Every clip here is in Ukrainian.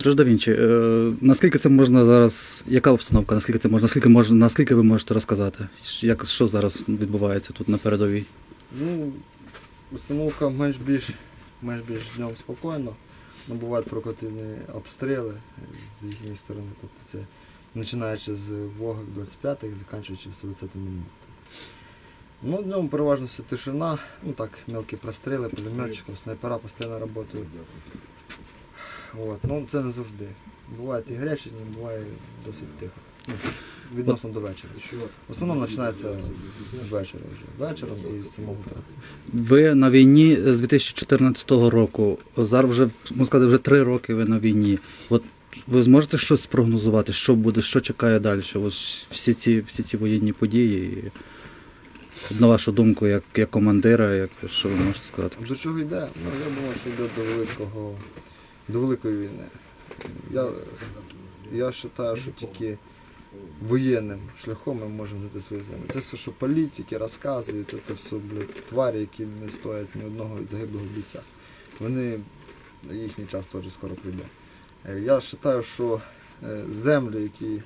Дрож да е, наскільки це можна зараз, яка обстановка, наскільки це можна, наскільки можна, наскільки ви можете розказати? Як, що зараз відбувається тут на передовій? Ну, установка менш більш менш більш днем спокійно. Ну, бувають прокативні обстріли з їхньої сторони. Тобто це починаючи з Вогок 25-х, закінчуючи 120 минут. Ну, днем переважно все тишина, ну так, мелкі простріли, пулеметчиків, снайпера постійно працюють. От. Ну, це не завжди. Бувають і гарячі дні, буває досить тихо. Ну, відносно до вечора. В основному починається ввечері вже. Вечором і з самого утра. Ви на війні з 2014 року. Зараз вже можна сказати, вже три роки ви на війні. От ви зможете щось спрогнозувати, що буде, що чекає далі? Ось всі ці, всі ці воєнні події. І, на вашу думку, як, як командира, як що ви можете сказати? До чого йде? Ну, я думаю, що йде до великого, до великої війни. Я, я вважаю, що тільки воєнним шляхом ми можемо знайти свою землю. Це все, що політики розказують, це все, блядь, тварі, які не стоять ні одного загиблого бійця. Вони, їхній час теж скоро прийде. Е, Я вважаю, що е, землі, які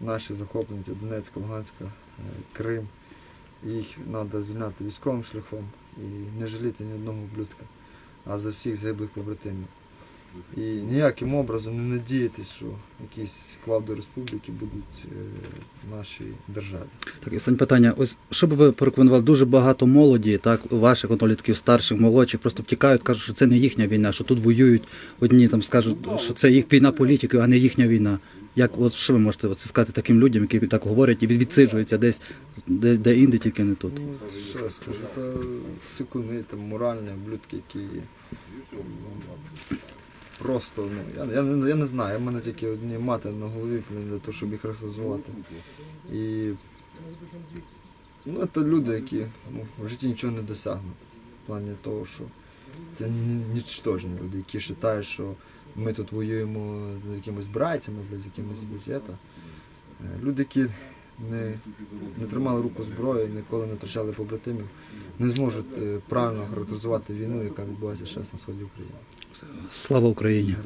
наші захоплені, Донецька, Луганська, е, Крим, їх треба звільняти військовим шляхом і не жаліти ні одного ублюдка, а за всіх загиблих побратимів. І ніяким образом не надіятись, що якісь квалди республіки будуть е, в нашій державі. Так, і останнє питання. Ось що б ви порекомендували? Дуже багато молоді, так, ваших однолітків, старших, молодших, просто втікають, кажуть, що це не їхня війна, що тут воюють одні, там скажуть, що це їх війна політики, а не їхня війна. Як, от що ви можете от сказати таким людям, які так говорять і відсиджуються десь, де, де інде, тільки не тут? Ну, що я скажу, це сикуни, там, моральні ублюдки, які ну, просто, ну, я, я, я не знаю, в мене тільки одні мати на голові для того, щоб їх розказувати. І ну, це люди, які ну, в житті нічого не досягнуть. В плані того, що це нічтожні люди, які вважають, що ми тут воюємо з якимись братями, з якимись будь это. Е, Люди, які не, не тримали руку зброю, ніколи не втрачали побратимів, не зможуть е, правильно характеризувати війну, яка відбувається зараз на сході України. Слава Україні!